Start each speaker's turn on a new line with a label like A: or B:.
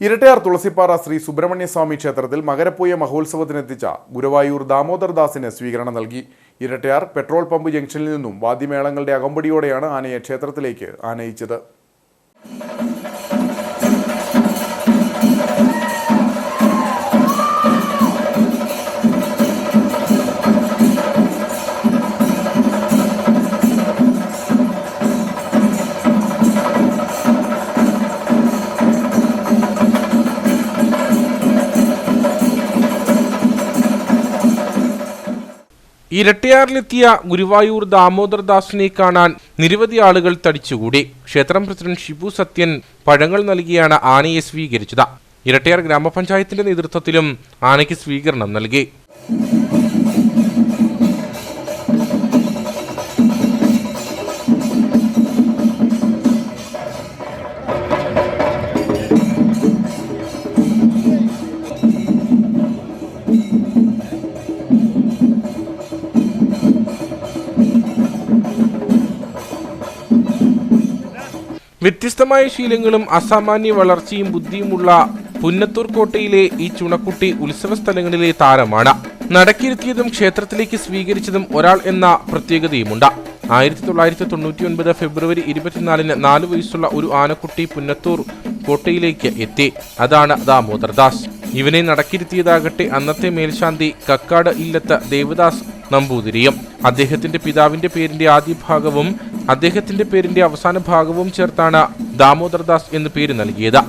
A: ഇരട്ടയാർ തുളസിപ്പാറ ശ്രീ സുബ്രഹ്മണ്യസ്വാമി ക്ഷേത്രത്തിൽ മകരപ്പൂയ മഹോത്സവത്തിനെത്തിച്ച ഗുരുവായൂർ ദാമോദർ ദാസിന് സ്വീകരണം നൽകി. ഇരട്ടയാർ പെട്രോൾ പമ്പ് ജംഗ്ഷനിൽ നിന്നും വാദ്യമേളങ്ങളുടെ അകമ്പടിയോടെയാണ് ആനയെ ക്ഷേത്രത്തിലേക്ക് ആനയിച്ചത്.
B: ഇരട്ടയാറിലെത്തിയ ഗുരുവായൂർ ദാമോദർദാസിനെ കാണാൻ നിരവധി ആളുകൾ തടിച്ചുകൂടി. ക്ഷേത്രം പ്രസിഡന്റ് ഷിബു സത്യൻ പഴങ്ങൾ നൽകിയാണ് ആനയെ സ്വീകരിച്ചത്. ഇരട്ടയാർ ഗ്രാമപഞ്ചായത്തിന്റെ നേതൃത്വത്തിലും ആനയ്ക്ക് സ്വീകരണം നൽകി. വ്യത്യസ്തമായ ശീലങ്ങളും അസാമാന്യ വളർച്ചയും ബുദ്ധിയുമുള്ള പുന്നത്തൂർ കോട്ടയിലെ ഈ ചുണക്കുട്ടി ഉത്സവ സ്ഥലങ്ങളിലെ താരമാണ്. നടക്കിരുത്തിയതും ക്ഷേത്രത്തിലേക്ക് സ്വീകരിച്ചതും ഒരാൾ എന്ന പ്രത്യേകതയുമുണ്ട്. ആയിരത്തി തൊള്ളായിരത്തി തൊണ്ണൂറ്റി ഒൻപത് ഫെബ്രുവരി ഇരുപത്തിനാലിന് നാല് വയസ്സുള്ള ഒരു ആനക്കുട്ടി പുന്നത്തൂർ കോട്ടയിലേക്ക് എത്തി. അതാണ് ദാമോദർദാസ് ഇവനെ നടക്കിരുത്തിയതാകട്ടെ അന്നത്തെ മേൽശാന്തി കക്കാട് ഇല്ലത്ത് ദേവദാസ് നമ്പൂതിരിയും. അദ്ദേഹത്തിന്റെ പിതാവിന്റെ പേരിന്റെ ആദ്യ ഭാഗവും അദ്ദേഹത്തിന്റെ പേരിന്റെ അവസാന ഭാഗവും ചേർത്താണ് ദാമോദർദാസ് എന്ന് പേര് നൽകിയത്.